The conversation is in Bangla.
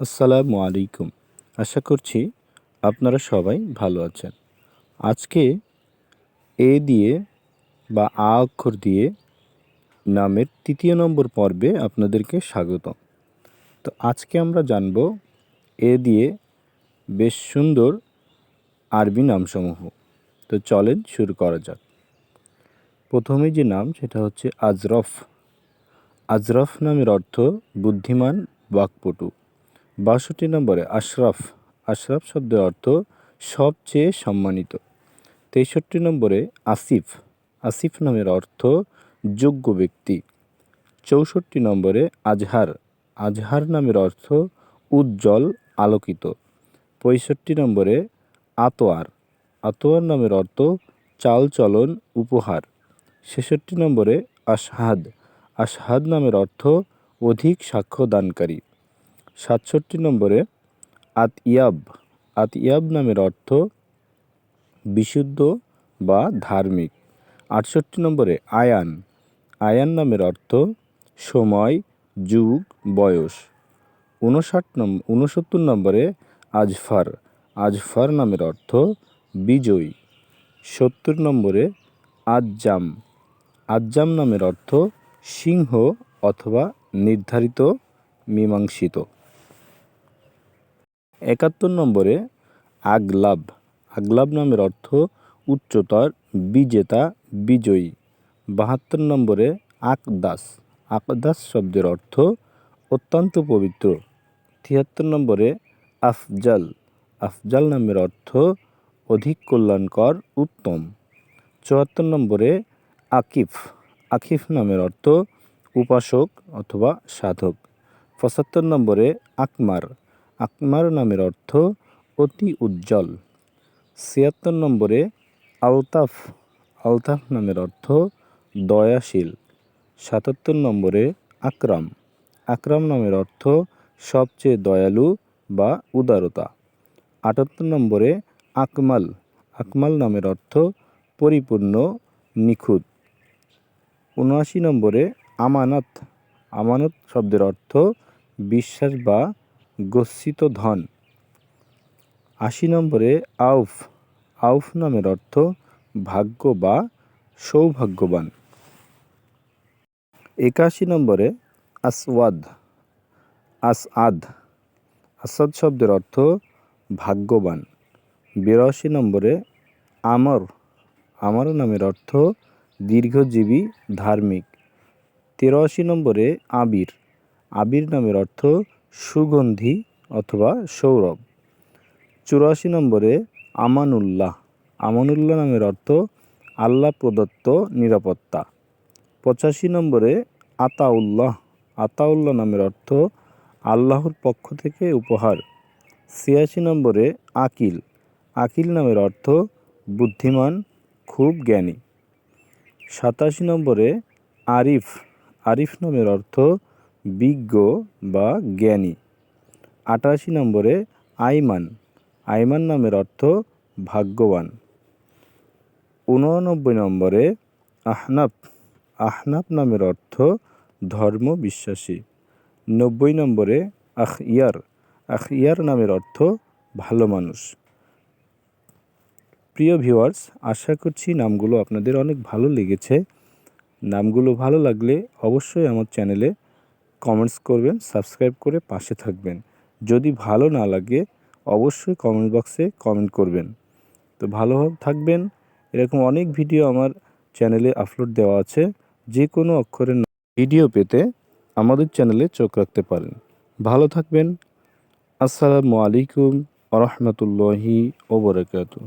আসসালামু আলাইকুম। আশা করছি আপনারা সবাই ভালো আছেন। আজকে এ দিয়ে বা আ অক্ষর দিয়ে নামের তৃতীয় নম্বর পর্বে আপনাদেরকে স্বাগত তো আজকে আমরা জানব এ দিয়ে বেশ সুন্দর আরবি নামসমূহ। তো চলেন শুরু করা যাক। প্রথমে যে নাম, সেটা হচ্ছে আজরফ। আজরফ নামের অর্থ বুদ্ধিমান, বাকপটু। বাষট্টি নম্বরে আশরাফ। আশরাফ শব্দের অর্থ সবচেয়ে সম্মানিত। তেষট্টি নম্বরে আসিফ। আসিফ নামের অর্থ যোগ্য ব্যক্তি। চৌষট্টি নম্বরে আজহার। আজহার নামের অর্থ উজ্জ্বল, আলোকিত। পঁয়ষট্টি নম্বরে আতোয়ার। আতোয়ার নামের অর্থ চালচলন, উপহার। ছেষট্টি নম্বরে আশহাদ। আশহাদ নামের অর্থ অধিক সাক্ষ্যদানকারী। সাতষট্টি নম্বরে আত আতিয়াব আতিয়াব নামের অর্থ বিশুদ্ধ বা ধার্মিক। আটষট্টি নম্বরে আয়ান আয়ান নামের অর্থ সময়, যুগ, বয়স। উনষাট নম্বর উনসত্তর নম্বরে আজফার আজফার নামের অর্থ বিজয়ী। সত্তর নম্বরে আজ্জাম আজ্জাম নামের অর্থ সিংহ অথবা নির্ধারিত, মীমাংসিত। একাত্তর নম্বরে আগলাব। আগলাব নামের অর্থ উচ্চতর, বিজেতা, বিজয়ী। বাহাত্তর নম্বরে আকদাস। আকদাস শব্দের অর্থ অত্যন্ত পবিত্র। তিয়াত্তর নম্বরে আফজাল। আফজাল নামের অর্থ অধিক কল্যাণকর, উত্তম। চুয়াত্তর নম্বরে আকিফ। আকিফ নামের অর্থ উপাসক অথবা সাধক। পঁচাত্তর নম্বরে আকমার। আকমার নামের অর্থ অতি উজ্জ্বল। ছিয়াত্তর নম্বরে আলতাফ। আলতাফ নামের অর্থ দয়াশীল। সাতাত্তর নম্বরে আকরাম। আকরাম নামের অর্থ সবচেয়ে দয়ালু বা উদারতা। আটাত্তর নম্বরে আকমাল। আকমাল নামের অর্থ পরিপূর্ণ, নিখুঁত। উনআশি নম্বরে আমানত। আমানত শব্দের অর্থ বিশ্বাস বা গচ্ছিত ধন। আশি নম্বরে আউফ। আউফ নামের অর্থ ভাগ্য বা সৌভাগ্যবান। একাশি নম্বরে আসওয়াদ। আসআদ। আসাদ শব্দের অর্থ ভাগ্যবান। বিরাশি নম্বরে আমর। আমর নামের অর্থ দীর্ঘজীবী, ধার্মিক। তেরাশি নম্বরে আবির। আবির নামের অর্থ সুগন্ধি অথবা সৌরভ। চুরাশি নম্বরে আমানুল্লাহ। আমানুল্লাহ নামের অর্থ আল্লাহ প্রদত্ত নিরাপত্তা। পঁচাশি নম্বরে আতাউল্লাহ। আতাউল্লাহ নামের অর্থ আল্লাহর পক্ষ থেকে উপহার। ছিয়াশি নম্বরে আকিল। আকিল নামের অর্থ বুদ্ধিমান, খুব জ্ঞানী। সাতাশি নম্বরে আরিফ। আরিফ নামের অর্থ বিজ্ঞ বা জ্ঞানী। আটাশি নম্বরে আইমান। আইমান নামের অর্থ ভাগ্যবান। উননব্বই নম্বরে আহনাফ। আহনাফ নামের অর্থ ধর্ম বিশ্বাসী। নব্বই নম্বরে আখিয়ার আখিয়ার নামের অর্থ ভালো মানুষ। প্রিয় ভিউয়ার্স, আশা করছি নামগুলো আপনাদের অনেক ভালো লেগেছে। নামগুলো ভালো লাগলে অবশ্যই আমার চ্যানেলে কমেন্টস করবেন সাবস্ক্রাইব করে পাশে থাকবেন। যদি ভালো না লাগে, অবশ্যই কমেন্ট বক্সে কমেন্ট করবেন। তো ভালো থাকবেন। এরকম অনেক ভিডিও আমার চ্যানেলে আপলোড দেওয়া আছে। যে কোনো অক্ষরের ভিডিও পেতে আমাদের চ্যানেলে চোখ রাখতে পারেন। ভালো থাকবেন। আসসালামু আলাইকুম আ রহমতুল্লাহি ওবরাকাতু